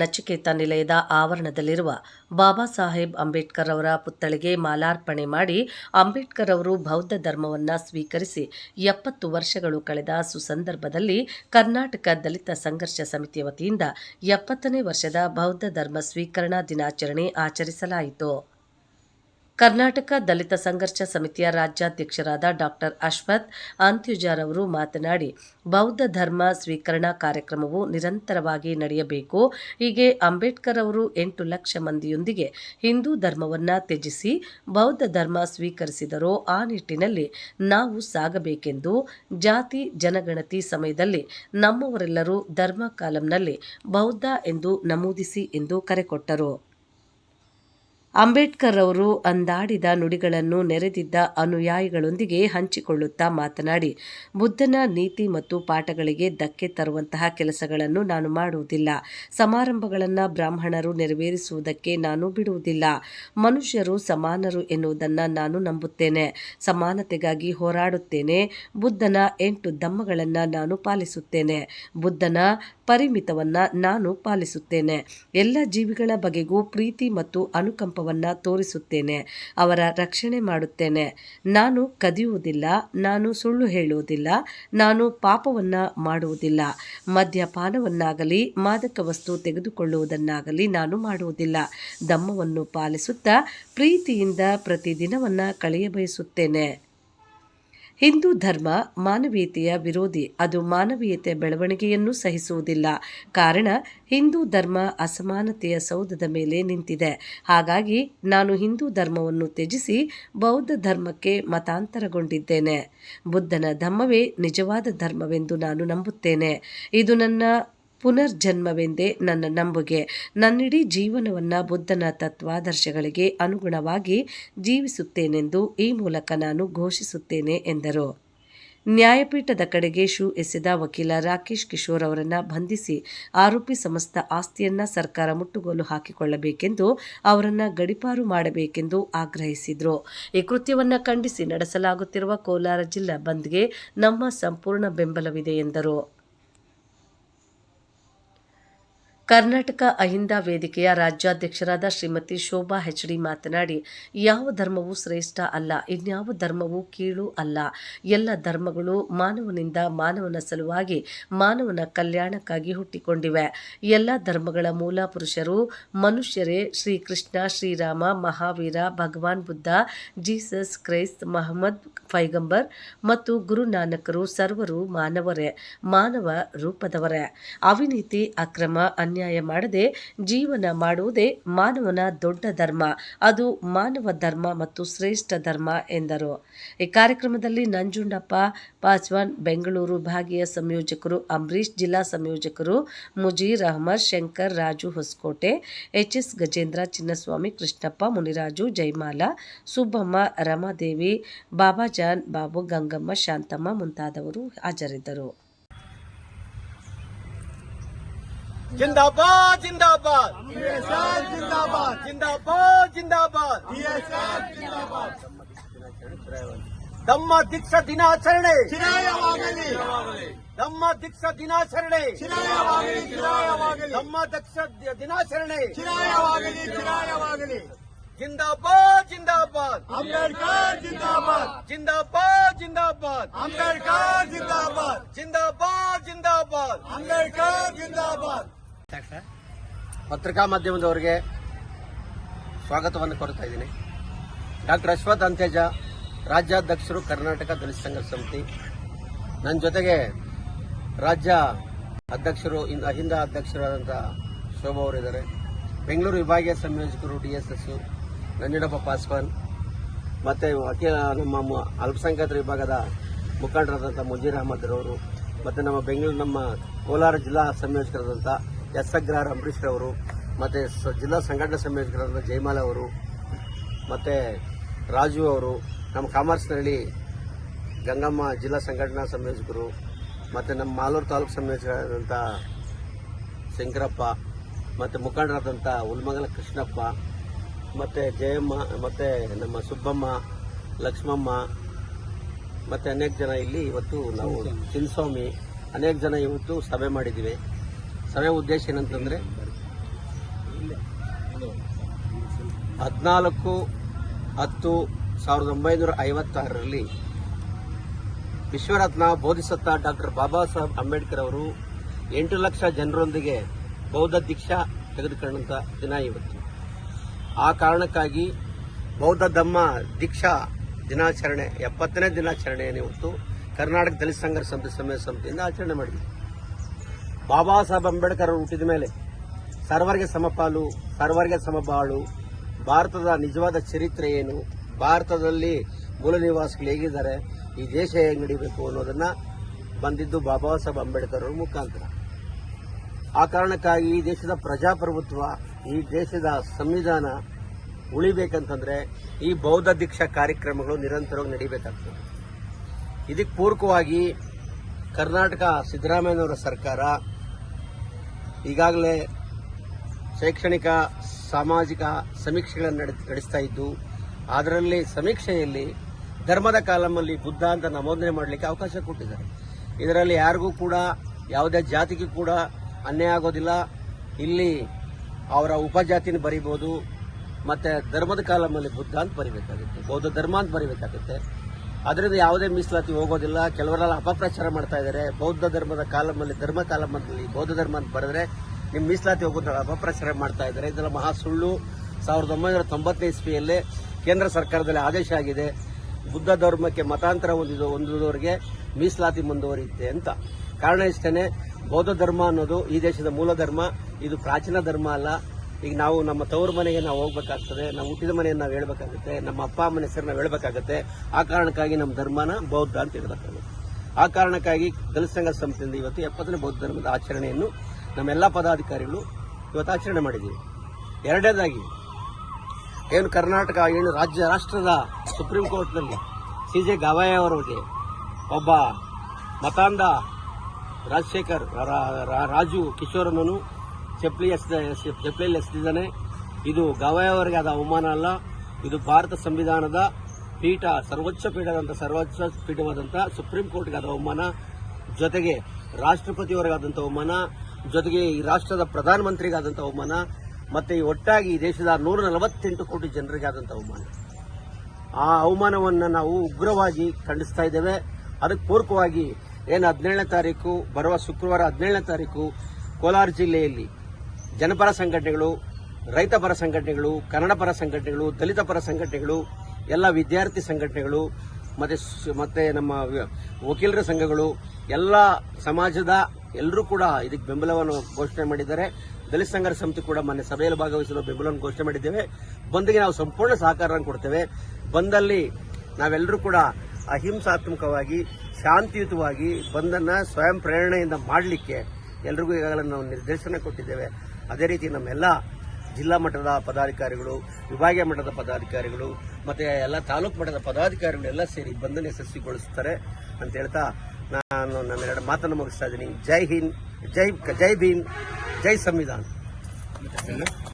ನಚಿಕೇತ ನಿಲಯದ ಆವರಣದಲ್ಲಿರುವ ಬಾಬಾ ಸಾಹೇಬ್ ಅಂಬೇಡ್ಕರ್ ಅವರ ಪುತ್ಥಳಿಗೆ ಮಾಲಾರ್ಪಣೆ ಮಾಡಿ ಅಂಬೇಡ್ಕರ್ ಅವರು ಬೌದ್ಧ ಧರ್ಮವನ್ನು ಸ್ವೀಕರಿಸಿ ಎಪ್ಪತ್ತು ವರ್ಷಗಳು ಕಳೆದ ಸುಸಂದರ್ಭದಲ್ಲಿ ಕರ್ನಾಟಕ ದಲಿತ ಸಂಘರ್ಷ ಸಮಿತಿಯ ವತಿಯಿಂದ ಎಪ್ಪತ್ತನೇ ವರ್ಷದ ಬೌದ್ಧ ಧರ್ಮ ಸ್ವೀಕರಣಾ ದಿನಾಚರಣೆ ಆಚರಿಸಲಾಯಿತು. ಕರ್ನಾಟಕ ದಲಿತ ಸಂಘರ್ಷ ಸಮಿತಿಯ ರಾಜ್ಯಾಧ್ಯಕ್ಷರಾದ ಡಾಕ್ಟರ್ ಅಶ್ವಥ್ ಅಂತ್ಯುಜಾರ್ ಅವರು ಮಾತನಾಡಿ, ಬೌದ್ಧ ಧರ್ಮ ಸ್ವೀಕರಣಾ ಕಾರ್ಯಕ್ರಮವು ನಿರಂತರವಾಗಿ ನಡೆಯಬೇಕು. ಹೀಗೆ ಅಂಬೇಡ್ಕರ್ ಅವರು ಎಂಟು ಲಕ್ಷ ಮಂದಿಯೊಂದಿಗೆ ಹಿಂದೂ ಧರ್ಮವನ್ನು ತ್ಯಜಿಸಿ, ಬೌದ್ಧ ಧರ್ಮ ಸ್ವೀಕರಿಸಿದರೋ ಆ ನಿಟ್ಟಿನಲ್ಲಿ ನಾವು ಸಾಗಬೇಕೆಂದು ಜಾತಿ, ಜನಗಣತಿ ಸಮಯದಲ್ಲಿ ನಮ್ಮವರೆಲ್ಲರೂ ಧರ್ಮ ಕಾಲಂನಲ್ಲಿ ಬೌದ್ಧ ಎಂದು ನಮೂದಿಸಿ ಎಂದು ಕರೆ ಕೊಟ್ಟರು. ಅಂಬೇಡ್ಕರ್ ಅವರು ಅಂದಾಡಿದ ನುಡಿಗಳನ್ನು ನೆರೆದಿದ್ದ ಅನುಯಾಯಿಗಳೊಂದಿಗೆ ಹಂಚಿಕೊಳ್ಳುತ್ತಾ ಮಾತನಾಡಿ, ಬುದ್ಧನ ನೀತಿ ಮತ್ತು ಪಾಠಗಳಿಗೆ ಧಕ್ಕೆ ತರುವಂತಹ ಕೆಲಸಗಳನ್ನು ನಾನು ಮಾಡುವುದಿಲ್ಲ. ಸಮಾರಂಭಗಳನ್ನು ಬ್ರಾಹ್ಮಣರು ನೆರವೇರಿಸುವುದಕ್ಕೆ ನಾನು ಬಿಡುವುದಿಲ್ಲ. ಮನುಷ್ಯರು ಸಮಾನರು ಎನ್ನುವುದನ್ನು ನಾನು ನಂಬುತ್ತೇನೆ. ಸಮಾನತೆಗಾಗಿ ಹೋರಾಡುತ್ತೇನೆ. ಬುದ್ಧನ ಎಂಟು ಧಮ್ಮಗಳನ್ನು ನಾನು ಪಾಲಿಸುತ್ತೇನೆ. ಬುದ್ಧನ ಪರಿಮಿತವನ್ನ ನಾನು ಪಾಲಿಸುತ್ತೇನೆ. ಎಲ್ಲ ಜೀವಿಗಳ ಬಗೆಗೂ ಪ್ರೀತಿ ಮತ್ತು ಅನುಕಂಪವನ್ನ ತೋರಿಸುತ್ತೇನೆ. ಅವರ ರಕ್ಷಣೆ ಮಾಡುತ್ತೇನೆ. ನಾನು ಕದಿಯುವುದಿಲ್ಲ, ನಾನು ಸುಳ್ಳು ಹೇಳುವುದಿಲ್ಲ, ನಾನು ಪಾಪವನ್ನ ಮಾಡುವುದಿಲ್ಲ. ಮದ್ಯಪಾನವನ್ನಾಗಲಿ, ಮಾದಕ ವಸ್ತು ತೆಗೆದುಕೊಳ್ಳುವುದನ್ನಾಗಲಿ ನಾನು ಮಾಡುವುದಿಲ್ಲ. ದಮ್ಮವನ್ನು ಪಾಲಿಸುತ್ತಾ ಪ್ರೀತಿಯಿಂದ ಪ್ರತಿದಿನವನ್ನ ಕಳೆಯಬಯಸುತ್ತೇನೆ ಹಿಂದೂ ಧರ್ಮ ಮಾನವೀಯತೆಯ ವಿರೋಧಿ. ಅದು ಮಾನವೀಯತೆಯ ಬೆಳವಣಿಗೆಯನ್ನು ಸಹಿಸುವುದಿಲ್ಲ. ಕಾರಣ, ಹಿಂದೂ ಧರ್ಮ ಅಸಮಾನತೆಯ ಸೌಧದ ಮೇಲೆ ನಿಂತಿದೆ. ಹಾಗಾಗಿ ನಾನು ಹಿಂದೂ ಧರ್ಮವನ್ನು ತ್ಯಜಿಸಿ ಬೌದ್ಧ ಧರ್ಮಕ್ಕೆ ಮತಾಂತರಗೊಂಡಿದ್ದೇನೆ. ಬುದ್ಧನ ಧರ್ಮವೇ ನಿಜವಾದ ಧರ್ಮವೆಂದು ನಾನು ನಂಬುತ್ತೇನೆ. ಇದು ನನ್ನ ಪುನರ್ಜನ್ಮವೆಂದೇ ನನ್ನ ನಂಬುಗೆ. ನನ್ನಿಡೀ ಜೀವನವನ್ನು ಬುದ್ಧನ ತತ್ವಾದರ್ಶಗಳಿಗೆ ಅನುಗುಣವಾಗಿ ಜೀವಿಸುತ್ತೇನೆಂದು ಈ ಮೂಲಕ ನಾನು ಘೋಷಿಸುತ್ತೇನೆ, ಎಂದರು. ನ್ಯಾಯಪೀಠದ ಕಡೆಗೆ ಶೂ ಎಸೆದ ವಕೀಲ ರಾಕೇಶ್ ಕಿಶೋರ್ ಅವರನ್ನು ಬಂಧಿಸಿ ಆರೋಪಿ ಸಮಸ್ತ ಆಸ್ತಿಯನ್ನ ಸರ್ಕಾರ ಮುಟ್ಟುಗೋಲು ಹಾಕಿಕೊಳ್ಳಬೇಕೆಂದು ಅವರನ್ನು ಗಡಿಪಾರು ಮಾಡಬೇಕೆಂದು ಆಗ್ರಹಿಸಿದರು. ಈ ಕೃತ್ಯವನ್ನು ಖಂಡಿಸಿ ನಡೆಸಲಾಗುತ್ತಿರುವ ಕೋಲಾರ ಜಿಲ್ಲಾ ಬಂದ್ಗೆ ನಮ್ಮ ಸಂಪೂರ್ಣ ಬೆಂಬಲವಿದೆ, ಎಂದರು. ಕರ್ನಾಟಕ ಅಹಿಂದ ವೇದಿಕೆಯ ರಾಜ್ಯಾಧ್ಯಕ್ಷರಾದ ಶ್ರೀಮತಿ ಶೋಭಾ ಹೆಚ್ಡಿ ಮಾತನಾಡಿ, ಯಾವ ಧರ್ಮವೂ ಶ್ರೇಷ್ಠ ಅಲ್ಲ, ಇನ್ಯಾವ ಧರ್ಮವೂ ಕೀಳು ಅಲ್ಲ. ಎಲ್ಲ ಧರ್ಮಗಳು ಮಾನವನಿಂದ ಮಾನವನ ಸಲುವಾಗಿ ಮಾನವನ ಕಲ್ಯಾಣಕ್ಕಾಗಿ ಹುಟ್ಟಿಕೊಂಡಿವೆ. ಎಲ್ಲ ಧರ್ಮಗಳ ಮೂಲ ಪುರುಷರು ಮನುಷ್ಯರೇ. ಶ್ರೀಕೃಷ್ಣ, ಶ್ರೀರಾಮ, ಮಹಾವೀರ, ಭಗವಾನ್ ಬುದ್ಧ, ಜೀಸಸ್ ಕ್ರೈಸ್ತ್ ಮಹಮ್ಮದ್ ಫೈಗಂಬರ್ ಮತ್ತು ಗುರು ನಾನಕರು ಸರ್ವರು ಮಾನವರೇ, ಮಾನವ ರೂಪದವರೇ. ಅವಿನೀತಿ, ಅಕ್ರಮ ಅನ್ಯಾಯ ಮಾಡದೆ ಜೀವನ ಮಾಡುವುದೇ ಮಾನವನ ದೊಡ್ಡ ಧರ್ಮ. ಅದು ಮಾನವ ಧರ್ಮ ಮತ್ತು ಶ್ರೇಷ್ಠ ಧರ್ಮ ಎಂದರು. ಈ ಕಾರ್ಯಕ್ರಮದಲ್ಲಿ ನಂಜುಂಡಪ್ಪ, ಪಾಸ್ವಾನ್, ಬೆಂಗಳೂರು ಭಾಗಿಯ ಸಂಯೋಜಕರು, ಅಂಬರೀಷ್ ಜಿಲ್ಲಾ ಸಂಯೋಜಕರು, ಮುಜೀರ್ ಅಹಮದ್, ಶಂಕರ್, ರಾಜು ಹೊಸಕೋಟೆ, ಎಚ್ ಎಸ್ ಗಜೇಂದ್ರ, ಚಿನ್ನಸ್ವಾಮಿ, ಕೃಷ್ಣಪ್ಪ, ಮುನಿರಾಜು ಜೈಮಾಲ ಸುಬ್ಬಮ್ಮ, ರಮಾದೇವಿ, ಬಾಬಾಜಾನ್, ಬಾಬು, ಗಂಗಮ್ಮ, ಶಾಂತಮ್ಮ ಮುಂತಾದವರು ಹಾಜರಿದ್ದರು. زندہ باد زندہ باد زندہ باد زندہ باد زندہ باد دم دکس دناچرے دم دکس دناچرے دم دکس دناچرے زندہ باد زندہ باد امبیڈکر زندہ باد زندہ باد زندہ باد امبیڈکر زندہ باد زندہ باد زندہ باد امبیڈکر زندہ باد ಪತ್ರಿಕಾ ಮಾಧ್ಯಮದವರಿಗೆ ಸ್ವಾಗತವನ್ನು ಕೋರ್ತಾ ಇದ್ದೀನಿ. ಡಾಕ್ಟರ್ ಅಶ್ವಥ್ ಅಂತೇಜ ರಾಜ್ಯಾಧ್ಯಕ್ಷರು ಕರ್ನಾಟಕ ದಲಿತ ಸಂಘ ಸಮಿತಿ. ನನ್ನ ಜೊತೆಗೆ ರಾಜ್ಯ ಅಧ್ಯಕ್ಷರು ಅಹಿಂದ ಅಧ್ಯಕ್ಷರಾದಂಥ ಶೋಭಾ ಅವರಿದ್ದಾರೆ. ಬೆಂಗಳೂರು ವಿಭಾಗೀಯ ಸಂಯೋಜಕರು D S S Nanjundappa Paswan, ಮತ್ತೆ ಅಖಿಲ ನಮ್ಮ ಅಲ್ಪಸಂಖ್ಯಾತರ ವಿಭಾಗದ ಮುಖಂಡರಾದಂಥ ಮುಜೀರ್ ಅಹಮದ್ರವರು ಮತ್ತೆ ನಮ್ಮ ಬೆಂಗಳೂರು ನಮ್ಮ ಕೋಲಾರ ಜಿಲ್ಲಾ ಸಂಯೋಜಕರಾದಂಥ ಎಸ್ ಅಗ್ರಹಾರ್ ಅಂಬರೀಶ್ ಅವರು ಮತ್ತೆ ಜಿಲ್ಲಾ ಸಂಘಟನಾ ಸಂಯೋಜಕರಾದ ಜಯಮಾಲ ಅವರು ಮತ್ತೆ ರಾಜು ಅವರು ನಮ್ಮ ಕಾಮರ್ಸ್ನಹಳ್ಳಿ ಗಂಗಮ್ಮ ಜಿಲ್ಲಾ ಸಂಘಟನಾ ಸಂಯೋಜಕರು ಮತ್ತೆ ನಮ್ಮ ಮಾಲೂರು ತಾಲೂಕು ಸಂಯೋಜಕರಾದಂಥ ಶಂಕರಪ್ಪ ಮತ್ತೆ ಮುಖಂಡರಾದಂಥ ಉಲ್ಮಂಗಲ ಕೃಷ್ಣಪ್ಪ ಮತ್ತೆ ಜಯಮ್ಮ ಮತ್ತೆ ನಮ್ಮ ಸುಬ್ಬಮ್ಮ ಲಕ್ಷ್ಮಮ್ಮ ಮತ್ತೆ ಅನೇಕ ಜನ ಇಲ್ಲಿ ಇವತ್ತು ನಾವು ಚಿನ್ಸ್ವಾಮಿ ಅನೇಕ ಜನ ಇವತ್ತು ಸಭೆ ಮಾಡಿದ್ದೀವಿ. ಸಭೆ ಉದ್ದೇಶ ಏನಂತಂದ್ರೆ, ಹದಿನಾಲ್ಕು ಹತ್ತು ಸಾವಿರದ ಒಂಬೈನೂರ ಐವತ್ತಾರರಲ್ಲಿ ವಿಶ್ವರತ್ನ ಬೋಧಿಸತ್ತ ಡಾಕ್ಟರ್ ಬಾಬಾ ಸಾಹೇಬ್ ಅಂಬೇಡ್ಕರ್ ಅವರು ಎಂಟು ಲಕ್ಷ ಜನರೊಂದಿಗೆ ಬೌದ್ಧ ದೀಕ್ಷಾ ತೆಗೆದುಕೊಂಡಂತ ದಿನ ಇವತ್ತು. ಆ ಕಾರಣಕ್ಕಾಗಿ ಬೌದ್ಧ ಧಮ್ಮ ದೀಕ್ಷಾ ದಿನಾಚರಣೆ, ಎಪ್ಪತ್ತನೇ ದಿನಾಚರಣೆಯನ್ನು ಇವತ್ತು ಕರ್ನಾಟಕ ದಲಿತ ಸಂಘರ್ಷ ಸಮಿತಿ ಸಮಯ ಸಮಿತಿಯಿಂದ ಆಚರಣೆ ಮಾಡಿದ್ವಿ. ಬಾಬಾ ಸಾಹೇಬ್ ಅಂಬೇಡ್ಕರ್ ಹುಟ್ಟಿದ ಮೇಲೆ ಸರ್ವರಿಗೆ ಸಮಪಾಲು, ಸರ್ವರಿಗೆ ಸಮಬಾಳು, ಭಾರತದ ನಿಜವಾದ ಚರಿತ್ರೆ ಏನು, ಭಾರತದಲ್ಲಿ ಮೂಲ ನಿವಾಸಿಗಳು ಹೇಗಿದ್ದಾರೆ, ಈ ದೇಶ ಹೇಗೆ ನಡಿಬೇಕು ಅನ್ನೋದನ್ನ ಬಂದಿದ್ದು ಬಾಬಾ ಸಾಹೇಬ್ ಅಂಬೇಡ್ಕರ್ ಅವರ ಮುಖಾಂತರ. ಆ ಕಾರಣಕ್ಕಾಗಿ ಈ ದೇಶದ ಪ್ರಜಾಪ್ರಭುತ್ವ, ಈ ದೇಶದ ಸಂವಿಧಾನ ಉಳಿಬೇಕಂತಂದ್ರೆ ಈ ಬೌದ್ಧ ದೀಕ್ಷಾ ಕಾರ್ಯಕ್ರಮಗಳು ನಿರಂತರವಾಗಿ ನಡೀಬೇಕಾಗ್ತದೆ. ಇದಕ್ಕೆ ಪೂರಕವಾಗಿ ಕರ್ನಾಟಕ ಸಿದ್ದರಾಮಯ್ಯನವರ ಸರ್ಕಾರ ಈಗಾಗಲೇ ಶೈಕ್ಷಣಿಕ, ಸಾಮಾಜಿಕ ಸಮೀಕ್ಷೆಗಳನ್ನು ನಡೆ- ನಡೆಸ್ತಾ ಇದ್ದು, ಅದರಲ್ಲಿ ಸಮೀಕ್ಷೆಯಲ್ಲಿ ಧರ್ಮದ ಕಾಲಮಲ್ಲಿ ಬುದ್ಧ ಅಂತ ನಮೋದನೆ ಮಾಡಲಿಕ್ಕೆ ಅವಕಾಶ ಕೊಟ್ಟಿದ್ದಾರೆ. ಇದರಲ್ಲಿ ಯಾರಿಗೂ ಕೂಡ, ಯಾವುದೇ ಜಾತಿಗೂ ಕೂಡ ಅನ್ಯಾಯ ಆಗೋದಿಲ್ಲ. ಇಲ್ಲಿ ಅವರ ಉಪಜಾತಿನ ಬರಿಬೋದು, ಮತ್ತೆ ಧರ್ಮದ ಕಾಲಮಲ್ಲಿ ಬುದ್ಧ ಅಂತ ಬರಿಬೇಕಾಗುತ್ತೆ, ಬೌದ್ಧ ಧರ್ಮ ಅಂತ ಬರಿಬೇಕಾಗುತ್ತೆ. ಅದರಿಂದ ಯಾವುದೇ ಮೀಸಲಾತಿ ಹೋಗೋದಿಲ್ಲ. ಕೆಲವರೆಲ್ಲ ಅಪಪ್ರಚಾರ ಮಾಡ್ತಾ ಇದ್ದಾರೆ. ಬೌದ್ಧ ಧರ್ಮದ ಕಾಲಮಲ್ಲಿ, ಧರ್ಮ ಕಾಲಮಲ್ಲಿ ಬೌದ್ಧ ಧರ್ಮ ಅಂತ ಬರೆದ್ರೆ ನಿಮ್ಮ ಮೀಸಲಾತಿ ಹೋಗೋದ್ರ ಅಪಪ್ರಚಾರ ಮಾಡ್ತಾ ಇದ್ದಾರೆ. ಇದೆಲ್ಲ ಮಹಾ ಸುಳ್ಳು. ಸಾವಿರದ ಒಂಬೈನೂರ ತೊಂಬತ್ತನೇ ಇಸ್ವಿಯಲ್ಲಿ ಕೇಂದ್ರ ಸರ್ಕಾರದಲ್ಲಿ ಆದೇಶ ಆಗಿದೆ. ಬುದ್ಧ ಧರ್ಮಕ್ಕೆ ಮತಾಂತರ ಹೊಂದಿದ ಹೊಂದಿದವರಿಗೆ ಮೀಸಲಾತಿ ಮುಂದುವರಿಯುತ್ತೆ ಅಂತ. ಕಾರಣ ಇಷ್ಟೇ ಬೌದ್ಧ ಧರ್ಮ ಅನ್ನೋದು ಈ ದೇಶದ ಮೂಲ ಧರ್ಮ. ಇದು ಪ್ರಾಚೀನ ಧರ್ಮ ಅಲ್ಲ. ಈಗ ನಾವು ನಮ್ಮ ತವರು ಮನೆಗೆ ನಾವು ಹೋಗ್ಬೇಕಾಗ್ತದೆ, ನಾವು ಹುಟ್ಟಿದ ಮನೆಯನ್ನು ನಾವು ಹೇಳ್ಬೇಕಾಗುತ್ತೆ, ನಮ್ಮ ಅಪ್ಪ ಅಮ್ಮನ ಹೆಸರನ್ನ ಹೇಳ್ಬೇಕಾಗುತ್ತೆ. ಆ ಕಾರಣಕ್ಕಾಗಿ ನಮ್ಮ ಧರ್ಮನ ಬೌದ್ಧ ಅಂತ ಹೇಳ್ಬೇಕಾಗುತ್ತೆ ಆ ಕಾರಣಕ್ಕಾಗಿ ದಲಿತ ಸಂಸ್ಥೆಯಿಂದ ಇವತ್ತು ಎಪ್ಪತ್ತನೇ ಬೌದ್ಧ ಧರ್ಮದ ಆಚರಣೆಯನ್ನು ನಮ್ಮೆಲ್ಲ ಪದಾಧಿಕಾರಿಗಳು ಇವತ್ತು ಆಚರಣೆ ಮಾಡಿದ್ದೀವಿ. ಎರಡನೇದಾಗಿ, ಏನು ಕರ್ನಾಟಕ, ಏನು ರಾಜ್ಯ, ರಾಷ್ಟ್ರದ ಸುಪ್ರೀಂ ಕೋರ್ಟ್ನಲ್ಲಿ ಸಿ ಜೆ ಗವಾಯ ಅವರಿಗೆ ಒಬ್ಬ ಮತಾಂಧ ರಾಜಶೇಖರ್ ರಾಜು ಕಿಶೋರನನ್ನು ಚಪ್ಪಲಿ ಎಸೆದ ಚಪ್ಪಲಿಯಲ್ಲಿ ಎಸೆದಿದ್ದಾನೆ ಇದು ಗವಾಯ ಅವರಿಗೆ ಆದ ಅವಮಾನ ಅಲ್ಲ. ಇದು ಭಾರತ ಸಂವಿಧಾನದ ಪೀಠ, ಸರ್ವೋಚ್ಚ ಪೀಠದಂತ, ಸರ್ವೋಚ್ಚ ಪೀಠವಾದಂಥ ಸುಪ್ರೀಂ ಕೋರ್ಟ್ಗೆ ಆದ ಅವಮಾನ. ಜೊತೆಗೆ ರಾಷ್ಟ್ರಪತಿಯವರಿಗಾದಂಥ ಅವಮಾನ. ಜೊತೆಗೆ ಈ ರಾಷ್ಟ್ರದ ಪ್ರಧಾನಮಂತ್ರಿಗಾದಂಥ ಅವಮಾನ. ಮತ್ತೆ ಈ ಒಟ್ಟಾಗಿ ಈ ದೇಶದ ನೂರ ನಲವತ್ತೆಂಟು ಕೋಟಿ ಜನರಿಗೆ ಆದಂಥ ಅವಮಾನ. ಆ ಅವಮಾನವನ್ನು ನಾವು ಉಗ್ರವಾಗಿ ಖಂಡಿಸ್ತಾ ಇದ್ದೇವೆ. ಅದಕ್ಕೆ ಪೂರಕವಾಗಿ ಏನು ಹದಿನೇಳನೇ ತಾರೀಕು, ಬರುವ ಶುಕ್ರವಾರ ಹದಿನೇಳನೇ ತಾರೀಕು ಕೋಲಾರ ಜಿಲ್ಲೆಯಲ್ಲಿ ಜನಪರ ಸಂಘಟನೆಗಳು, ರೈತ ಪರ ಸಂಘಟನೆಗಳು, ಕನ್ನಡ ಪರ ಸಂಘಟನೆಗಳು, ದಲಿತ ಪರ ಸಂಘಟನೆಗಳು, ಎಲ್ಲ ವಿದ್ಯಾರ್ಥಿ ಸಂಘಟನೆಗಳು, ಮತ್ತೆ ಮತ್ತೆ ನಮ್ಮ ವಕೀಲರ ಸಂಘಗಳು, ಎಲ್ಲ ಸಮಾಜದ ಎಲ್ಲರೂ ಕೂಡ ಇದಕ್ಕೆ ಬೆಂಬಲವನ್ನು ಘೋಷಣೆ ಮಾಡಿದ್ದಾರೆ. ದಲಿತ ಸಂಘರ್ಷ ಸಮಿತಿ ಕೂಡ ಮೊನ್ನೆ ಸಭೆಯಲ್ಲಿ ಭಾಗವಹಿಸಲು ಬೆಂಬಲವನ್ನು ಘೋಷಣೆ ಮಾಡಿದ್ದೇವೆ. ಬಂದ್ಗೆ ನಾವು ಸಂಪೂರ್ಣ ಸಹಕಾರವನ್ನು ಕೊಡ್ತೇವೆ. ಬಂದಲ್ಲಿ ನಾವೆಲ್ಲರೂ ಕೂಡ ಅಹಿಂಸಾತ್ಮಕವಾಗಿ, ಶಾಂತಿಯುತವಾಗಿ ಬಂದನ್ನ ಸ್ವಯಂ ಪ್ರೇರಣೆಯಿಂದ ಮಾಡಲಿಕ್ಕೆ ಎಲ್ರಿಗೂ ಈಗಾಗಲೇ ನಾವು ನಿರ್ದೇಶನ ಕೊಟ್ಟಿದ್ದೇವೆ. ಅದೇ ರೀತಿ ನಮ್ಮೆಲ್ಲ ಜಿಲ್ಲಾ ಮಟ್ಟದ ಪದಾಧಿಕಾರಿಗಳು, ವಿಭಾಗೀಯ ಮಟ್ಟದ ಪದಾಧಿಕಾರಿಗಳು, ಮತ್ತೆ ಎಲ್ಲ ತಾಲೂಕು ಮಟ್ಟದ ಪದಾಧಿಕಾರಿಗಳು ಎಲ್ಲ ಸೇರಿ ಬಂಧನ ಯಶಸ್ವಿಗೊಳಿಸ್ತಾರೆ ಅಂತ ಹೇಳ್ತಾ ನಾನು ನನ್ನ ಎರಡು ಮಾತನ್ನು ಮುಗಿಸ್ತಾ ಇದ್ದೀನಿ. ಜೈ ಹಿಂದ್, ಜೈ ಜೈ ಭೀಮ್, ಜೈ ಸಂವಿಧಾನ.